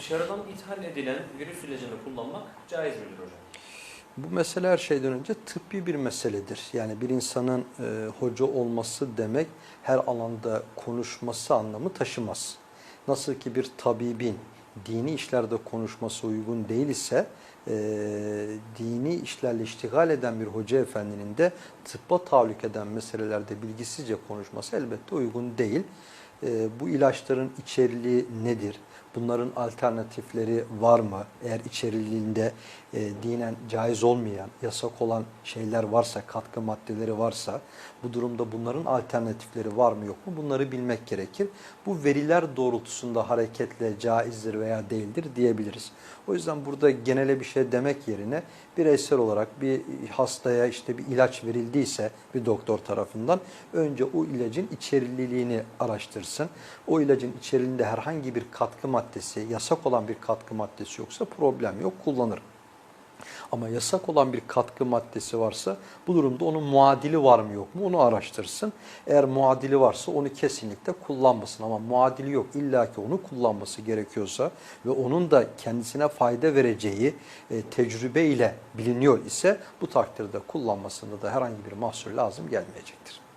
dışarıdan ithal edilen virüs ilacını kullanmak caiz midir hocam? Bu mesele her şeyden önce tıbbi bir meseledir. Yani bir insanın e, hoca olması demek her alanda konuşması anlamı taşımaz. Nasıl ki bir tabibin dini işlerde konuşması uygun değil ise e, dini işlerle iştigal eden bir hoca efendinin de tıbba tahallük eden meselelerde bilgisizce konuşması elbette uygun değil. E, bu ilaçların içeriliği nedir? Bunların alternatifleri var mı? Eğer içeriliğinde e, dinen caiz olmayan, yasak olan şeyler varsa, katkı maddeleri varsa bu durumda bunların alternatifleri var mı yok mu? Bunları bilmek gerekir. Bu veriler doğrultusunda hareketle caizdir veya değildir diyebiliriz. O yüzden burada genele bir şey demek yerine bireysel olarak bir hastaya işte bir ilaç verildiyse bir doktor tarafından önce o ilacın içeriliğini araştırsın. O ilacın içeriğinde herhangi bir katkı maddesi, yasak olan bir katkı maddesi yoksa problem yok, kullanır. Ama yasak olan bir katkı maddesi varsa bu durumda onun muadili var mı yok mu onu araştırsın. Eğer muadili varsa onu kesinlikle kullanmasın ama muadili yok illaki onu kullanması gerekiyorsa ve onun da kendisine fayda vereceği e, tecrübe ile biliniyor ise bu takdirde kullanmasında da herhangi bir mahsur lazım gelmeyecektir.